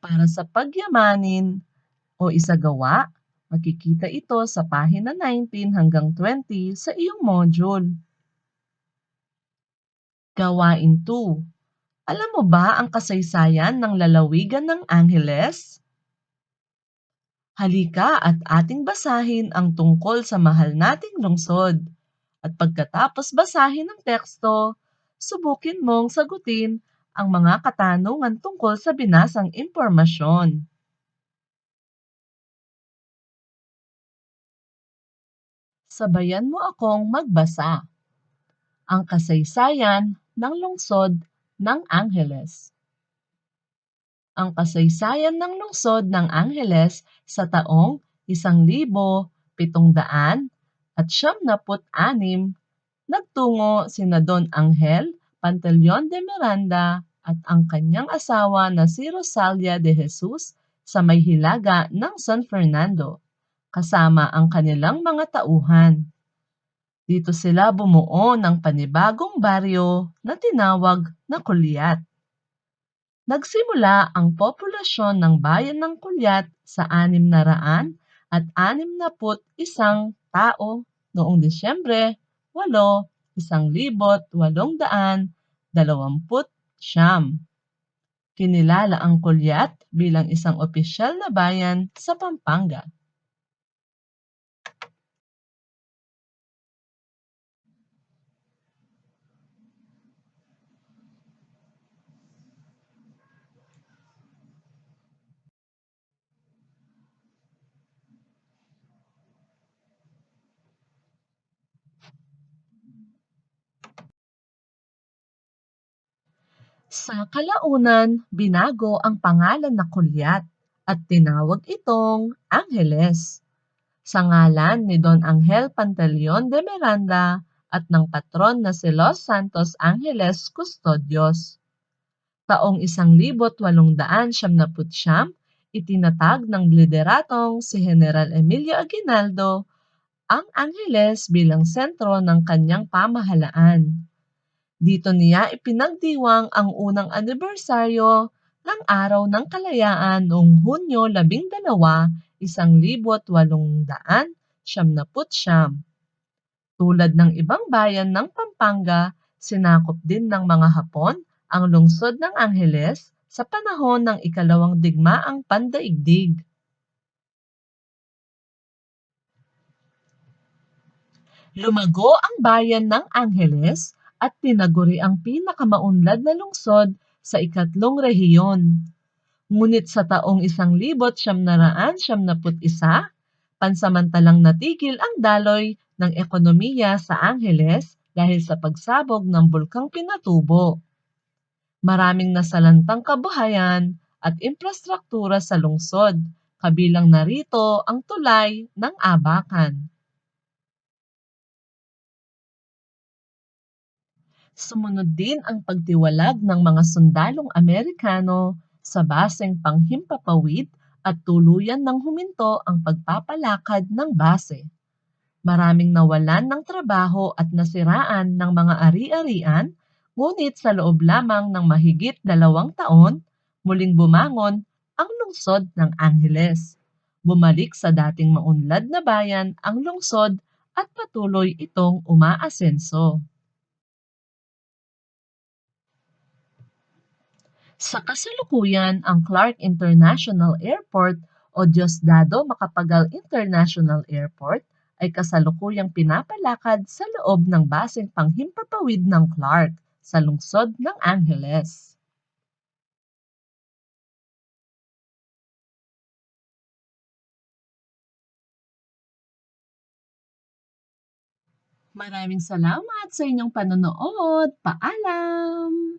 Para sa pagyamanin o isagawa, makikita ito sa pahina 19 hanggang 20 sa iyong module. Gawain 2. Alam mo ba ang kasaysayan ng lalawigan ng Angeles? Halika at ating basahin ang tungkol sa mahal nating lungsod. At pagkatapos basahin ang teksto, subukin mong sagutin ang mga katanungan tungkol sa binasang impormasyon. Sabayan mo akong magbasa. Ang kasaysayan ng lungsod ng Angeles. Ang kasaysayan ng lungsod ng Angeles sa taong 1700 at siyam naput anim nagtungo sina Don Angel Pantaleon de Miranda at ang kanyang asawa na si Rosalia de Jesus sa may hilaga ng San Fernando, kasama ang kanilang mga tauhan. Dito sila bumuo ng panibagong baryo na tinawag na Kulyat. Nagsimula ang populasyon ng bayan ng Kulyat sa 600 at 61 tao noong Disyembre 8, 1825 siyam. Kinilala ang Kulyat bilang isang opisyal na bayan sa Pampanga. Sa kalaunan, binago ang pangalan na Kulyat at tinawag itong Angeles. Sa ngalan ni Don Angel Pantaleon de Miranda at ng patron na si Los Santos Angeles Custodios. Taong 1879, itinatag ng lideratong si General Emilio Aguinaldo ang Angeles bilang sentro ng kanyang pamahalaan. Dito niya ipinagdiwang ang unang anibersaryo ng Araw ng Kalayaan noong Hunyo 12, 1879. Tulad ng ibang bayan ng Pampanga, sinakop din ng mga Hapon ang lungsod ng Angeles sa panahon ng ikalawang digmaang pandaigdig. Lumago ang bayan ng Angeles at tinaguri ang pinakamaunlad na lungsod sa ikatlong rehiyon. Ngunit sa taong 1971, pansamantalang natigil ang daloy ng ekonomiya sa Angeles dahil sa pagsabog ng bulkang Pinatubo. Maraming nasalantang kabuhayan at infrastruktura sa lungsod, kabilang narito ang tulay ng Abakan. Sumunod din ang pagtiwalag ng mga sundalong Amerikano sa baseng panghimpapawid at tuluyan ng huminto ang pagpapalakad ng base. Maraming nawalan ng trabaho at nasiraan ng mga ari-arian, ngunit sa loob lamang ng mahigit dalawang taon, muling bumangon ang lungsod ng Angeles. Bumalik sa dating maunlad na bayan ang lungsod at patuloy itong umaasenso. Sa kasalukuyan, ang Clark International Airport o Diosdado Macapagal International Airport ay kasalukuyang pinapalakad sa loob ng baseng panghimpapawid ng Clark sa lungsod ng Angeles. Maraming salamat sa inyong panonood. Paalam!